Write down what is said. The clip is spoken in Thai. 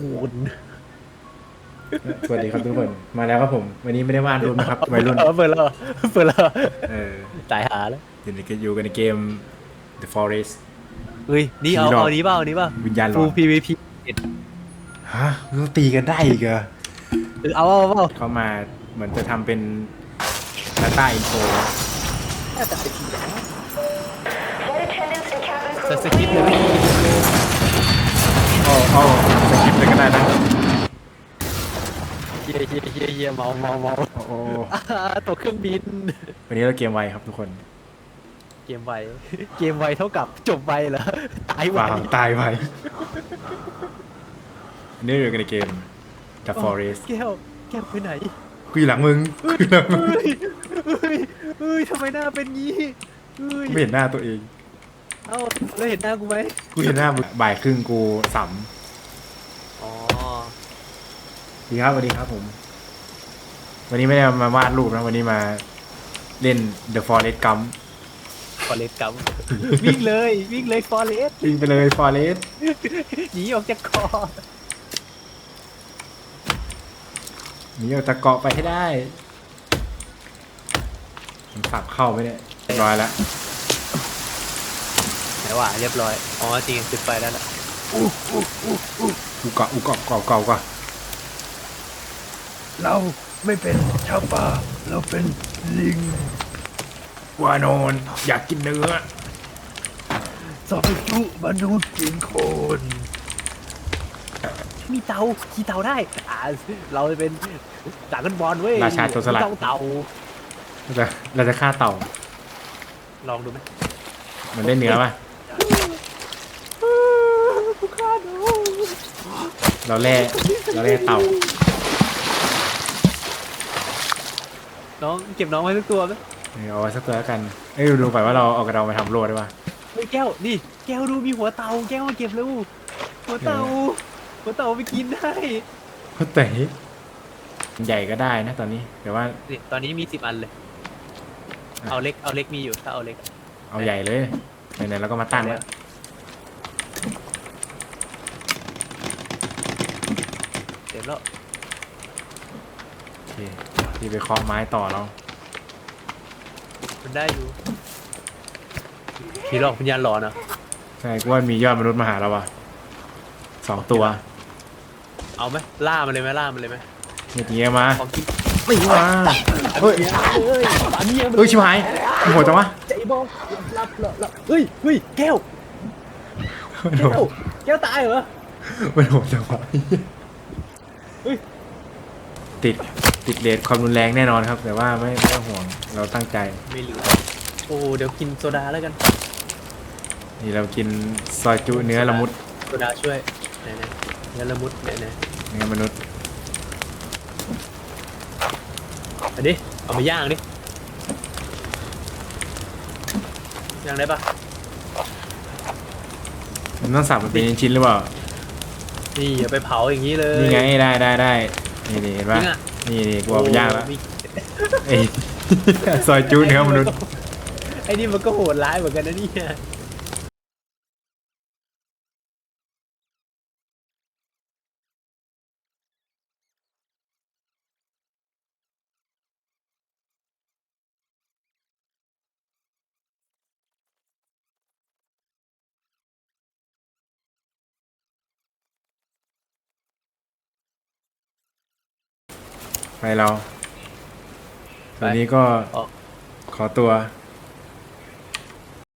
คูณสวัสดีครับทุกคน มาแล้วครับผม วันนี้ไม่ได้วาดรูปนะครับวัยรุ่นเออเปิดแล้วเปิดแล้วเออตายหาแล้วอยู่ในอยู่กันในเกม The Forest เฮ้ยนี่เอาผีหลอกเอานี้เปล่าเอานี้เปล่าวิญญาณหลฟูอน PVP ฮะเราตีกันได้อีกเหรอเออเอาเอาเอาเขามาเหมือนจะทำเป็นดาต้าอินโฟจะสกิปเลย ไหมโอ้โอ้สกิปเลยก็ได้นะเฮียเฮียเฮียเฮียเมาเมาเมาโอ้โอ้อ่าตกเครื่องบิน วันนี้เราเกมไวครับทุกคนเกมไว เกมไวเท่ากับจบไวเหรอ ตายไววางตายไววันนี้เราอยู่กันในเกม The Forest แก้ว แก้วไปไหนกูอยู่หลังมึงกูอยู่หลังมึงเฮ้ยเฮ้ยเฮ้ยทำไมหน้าเป็นงี้เฮ้ย ไม่เห็นหน้าตัวเอง เอ้าแล้วเห็นหน้ากูไหมกูเห็นหน้ามึงบ่ายครึ่งกูสัอ๋อสวัสดีครับสวัสดีครับผม วันนี้ไม่ได้มาวาดรูปนะวันนี้มาเล่น The Forest Gump ฟอเรสกัมวิ่งเลยวิ่งเลยฟอเรสวิ่งไปเลย Forest หนีออกจากคอหนีออกจากเกาะไปให้ได้มันสับเข้าไปเนี่ยเรียบร้อยแล้ว ไหนวะเรียบร้อย อ๋อจริงจุดไฟแล้วล่ะอูเกาะอูเกาะเกาะเกาะเกาะเราไม่เป็นชาวป่าเราเป็นลิงวานอนอยากกินเนื้อสอบจุมนุษย์กินคนมีเตาขี่เตาได้อ่าเราจะเป็นดรากันบอลเว้ยราชาโจรสลัดเตาเตาเราจะเราจะฆ่าเต่าลองดูไหมมันได้เนื้อป่ะ กูฆ่าดู เราแล่เราแล่เต่าน้องเก็บน้องไว้ทุกตัวไหมเออเอาไว้สักตัวแล้วกันเอ้ยดูไปว่าเราเอากระดองไปทำโลได้ป่ะเฮ้ยแก้วนี่แก้วดูมีหัวเตาแก้วเก็บเร็วหัวเตาหัวเตาไปกินได้ก็แต่ใหญ่ก็ได้นะตอนนี้แต่ว่านี่ตอนนี้มีสิบอันเลยอะเอาเล็กเอาเล็กมีอยู่ถ้าเอาเล็กเอาใหญ่เลยไหนๆเราก็มาตั้งแล้ว เต็ม แล้ว โอเคที่ไปเคาะไม้ต่อเรามันได้อยู่ผีหลอกวิญญาณหลอนเหรอะใช่กูว่ามียอดมนุษย์มาหาเราว่ะสองตัวเอาไหมล่ามันเลยไหมล่ามันเลยไหมเงี้ยเงี้ยมาของกินไม่มาเฮ้ยเฮ้ยอันนี้ยังเฮ้ยชิบหายโหดจังวะใจบอกรับรับรับเฮ้ยเฮ้ยแก้วมันโหแก้วดแก้วตายเหรอมันโหดจังวะเฮ้ย ติดติดเลทความรุนแรงแน่นอนครับ แต่ว่าไม่ไม่ต้องห่วงเราตั้งใจ ไม่เหลือโอ้เดี๋ยวกินโซดาแล้วกันนี่เรากินซอยจุเนื้อละมุดโซดาช่วยไหนไหนเนื้อละมุดไหนไหนเนื้อมนุษย์อันนี้เอามาย่างดิย่างได้ปะมันต้องสับมันเป็นชิ้นๆหรือเปล่า นี่อย่าไปเผาอย่างนี้เลยนี่ไงได้ได้ได้นี่นี่เห็นจปะริงอะนี่นี่กูเอาไปย่างแล้วโอ้มีเอ้ยซอยจุเนื้อมนุษย์ไอ้นี่มันก็โหดร้ายเหมือนกันนะเนี่ย ไปเรา ตอนนี้ก็ออกขอตัว